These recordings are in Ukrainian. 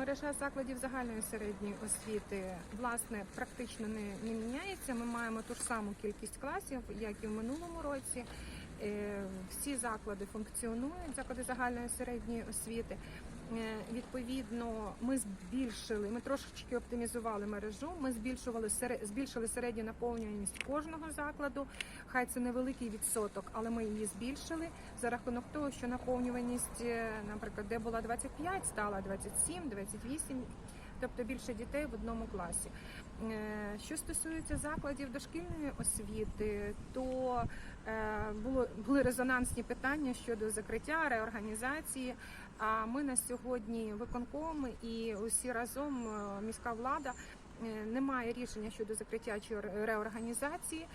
мережа закладів загальної середньої освіти власне практично не, не міняється. Ми маємо ту ж саму кількість класів, як і в минулому році. Е, Всі заклади функціонують, заклади загальної середньої освіти. Е, Відповідно, ми збільшили, ми трошечки оптимізували мережу. Ми збільшували збільшили середню наповнюваність кожного закладу. Хай це невеликий відсоток, але ми її збільшили за рахунок того, що наповнюваність, е, наприклад, де була 25, стала 27, 28, тобто більше дітей в одному класі. Е, Що стосується закладів дошкільної освіти, то е, були резонансні питання щодо закриття, реорганізації. А ми на сьогодні виконком і усі разом е, міська влада немає рішення щодо закриття чи реорганізації.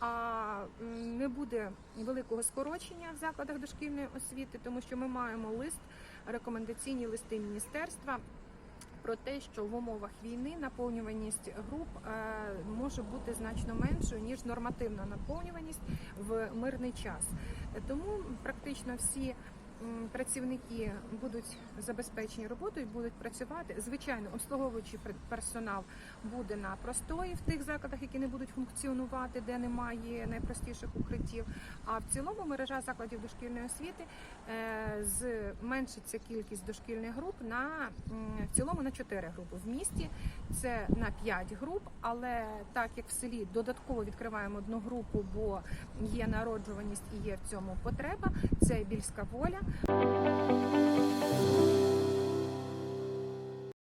А не буде великого скорочення в закладах дошкільної освіти, тому що ми маємо лист, рекомендаційні листи міністерства про те, що в умовах війни наповнюваність груп е, може бути значно меншою ніж нормативна наповнюваність в мирний час. Тому практично всі. Працівники будуть забезпечені роботою, будуть працювати. Звичайно, обслуговуючий пер- персонал буде на простої в тих закладах, які не будуть функціонувати, де немає найпростіших укриттів. А в цілому мережа закладів дошкільної освіти е, зменшиться кількість дошкільних груп на в цілому на 4 групи. В місті це на 5 груп, але так як в селі додатково відкриваємо одну групу, бо є народжуваність і є в цьому потреба. Це більська воля. 嗯。